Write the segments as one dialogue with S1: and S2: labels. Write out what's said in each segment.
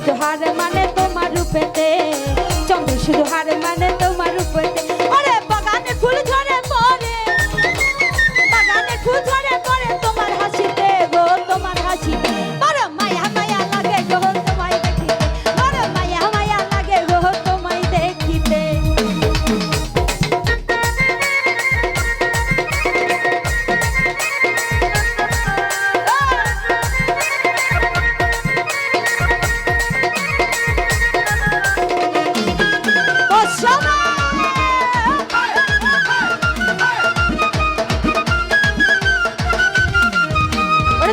S1: সূর্য হার মানে তোমার রূপেতে চন্দ্র শুধু হার মানে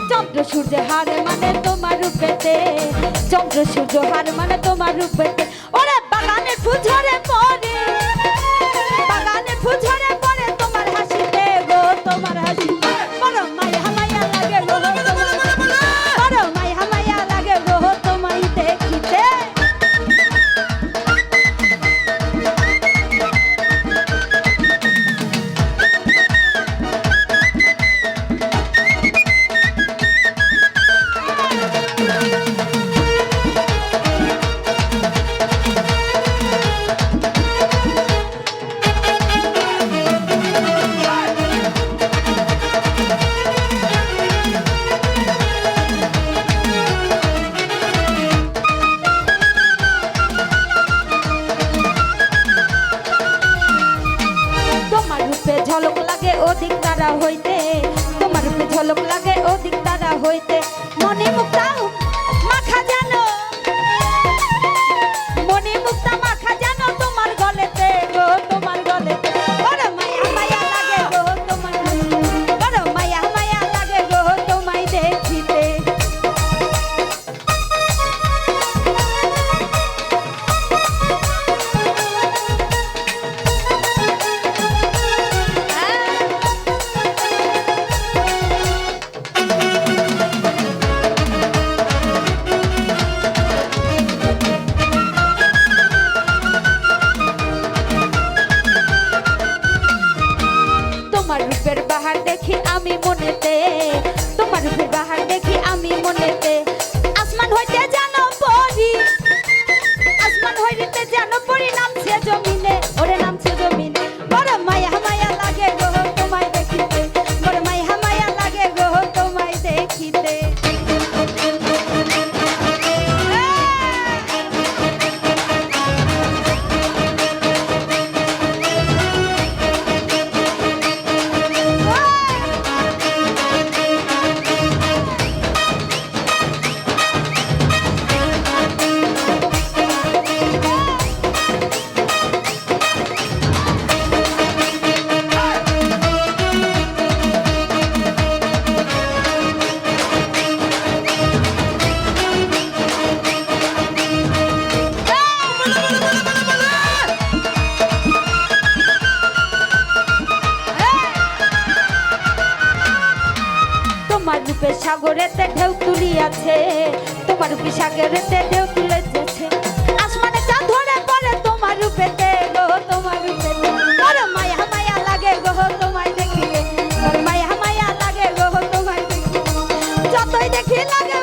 S1: চন্দ্র সূর্য হার মানে তোমার রূপেতে। চন্দ্র সূর্য হার মানে তোমার রূপেতে। ওরে বাগানে ফুঝরে পরে। বাগানে ফুল ঝলক লাগে অধিক তারা হইতে। তোমার রূপে ঝলক লাগে অধিক তারা হইতে। মনে মুক্তা সাগরেতে ঢেউ তুলিয়াছে, তোমার রূপী সাগরেতে ঢেউ তুলেছে। আসমানে চাঁদ ধরে পড়ে তোমার রূপেতে গো, তোমার রূপে বড় মায়া মায়া লাগে গো, তোমায় দেখিলে মায়া মায়া লাগে গো, তোমায় দেখি যতই দেখি লাগে